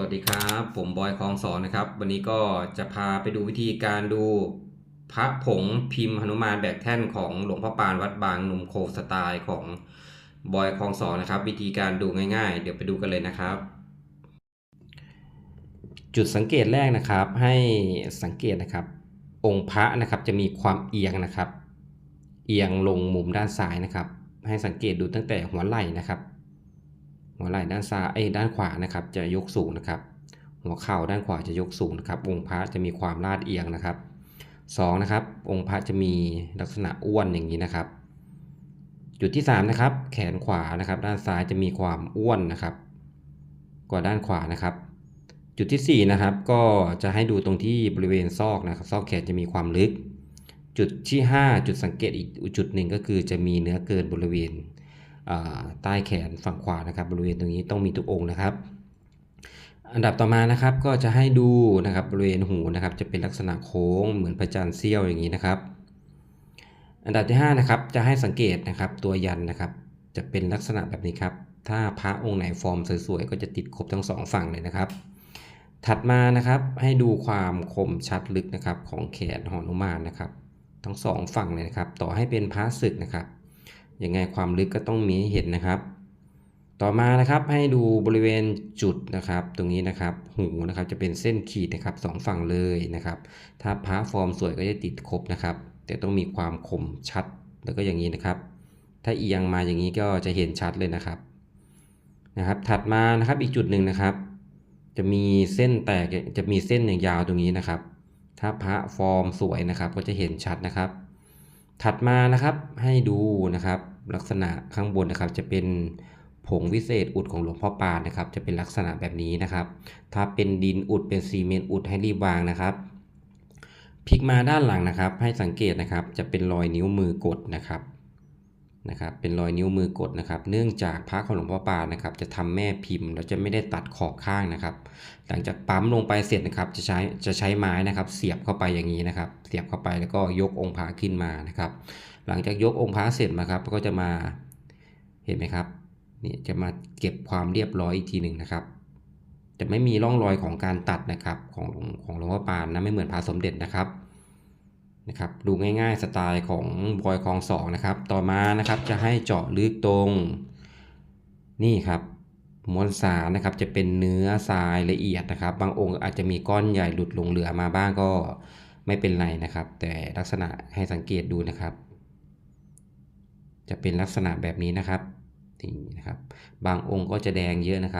วัสดีครับ ผมบอยคลองสอนนะครับ วันนี้ก็จะพาไปดูวิธีการดูพระผงพิมพ์หนุมานแบกแท่นของหลวงพ่อปานวัดบางหนุ่มโคสไตล์ของบอยคลองสอนนะครับ วิธีการดูง่าย ๆ เดี๋ยวไปดูกันเลยนะครับ จุดสังเกตแรกนะครับ ให้สังเกตนะครับ องค์พระนะครับจะมีความเอียงนะครับ เอียงลงมุมด้านซ้ายนะครับ ให้สังเกตดูตั้งแต่หัวไหล่นะครับ หัวไหล่ด้านซ้ายเอ้ด้านขวานะครับจะยกสูงนะครับ หัวเข่าด้านขวาจะยกสูงนะครับ องค์พระจะมีความลาดเอียงนะครับสองนะครับ องค์พระจะมีลักษณะอ้วนอย่างนี้นะครับ จุดที่สามนะครับ แขนขวานะครับ ด้านซ้ายจะมีความอ้วนนะครับ กว่าด้านขวานะครับ จุดที่สี่นะครับ ก็จะให้ดูตรงที่บริเวณซอกนะครับ ซอกแขนจะมีความลึก จุดที่ห้าจุดสังเกตอีกจุดหนึ่งก็คือจะมีเนื้อเกินบริเวณ ใต้แขนฝั่งขวานะครับ บริเวณตรงนี้ต้องมีทุกองค์นะครับ อันดับต่อมานะครับก็จะให้ดูนะครับบริเวณหูนะครับ จะเป็นลักษณะโค้งเหมือนพระจันทร์เสี้ยวอย่างนี้นะครับ อันดับที่5นะครับจะให้สังเกตนะครับตัวยันนะครับ จะเป็นลักษณะแบบนี้ครับ ถ้าพระองค์ไหนฟอร์มสวยๆก็จะติดครบทั้งสองฝั่งเลยนะครับ ถัดมานะครับให้ดูความคมชัดลึกนะครับของแขนหอนุมานนะครับ ทั้งสองฝั่งเลยนะครับ ต่อให้เป็นพระศึกนะครับ ยังไงความลึกก็ต้องมีให้เห็นนะครับ ต่อมานะครับให้ดูบริเวณจุดนะครับ ตรงนี้นะครับ หูนะครับจะเป็นเส้นขีดนะครับสองฝั่งเลยนะครับ ถ้าพระฟอร์มสวยก็จะติดครบนะครับ แต่ต้องมีความคมชัดแล้วก็อย่างนี้นะครับ ถ้าเอียงมาอย่างนี้ก็จะเห็นชัดเลยนะครับนะครับ ถัดมานะครับอีกจุดหนึ่งนะครับ จะมีเส้นแตกจะมีเส้นอย่างยาวตรงนี้นะครับ ถ้าพระฟอร์มสวยนะครับ ก็จะเห็นชัดนะครับ ถัดมานะครับให้ดูนะครับลักษณะข้างบนนะครับจะเป็นผงวิเศษอุดของหลวงพ่อปานนะครับ จะเป็นลักษณะแบบนี้นะครับ ถ้าเป็นดินอุดเป็นซีเมนต์อุดให้รีบวางนะครับพลิกมาด้านหลังนะครับ ให้สังเกตนะครับจะเป็นรอยนิ้วมือกดนะครับ นะครับเป็นรอยนิ้วมือกดนะครับ เนื่องจากพระของหลวงพ่อปานะครับ จะทำแม่พิมพ์ แล้วจะไม่ได้ตัดขอบข้างนะครับ หลังจากปั๊มลงไปเสร็จนะครับ จะใช้จะใช้ไม้นะครับ เสียบเข้าไปอย่างนี้นะครับ เสียบเข้าไปแล้วก็ยกองค์พระขึ้นมานะครับ หลังจากยกองค์พระเสร็จนะครับ ก็จะมาเห็นไหมครับนี่จะมาเก็บความเรียบร้อยอีกทีหนึ่งนะครับ จะไม่มีร่องรอยของการตัดนะครับของของหลวงพ่อปานนะไม่เหมือนพระสมเด็จนะครับ นะครับดูง่ายๆสไตล์ของบอยคลองสองนะครับต่อมานะครับจะให้เจาะลึกตรง นี่ครับมวลสารนะครับจะเป็นเนื้อทรายละเอียดนะครับ บางองค์อาจจะมีก้อนใหญ่หลุดลงเหลือมาบ้างก็ไม่เป็นไรนะครับ แต่ลักษณะให้สังเกตดูนะครับ จะเป็นลักษณะแบบนี้นะครับนี่นะครับ บางองค์ก็จะแดงเยอะนะครับ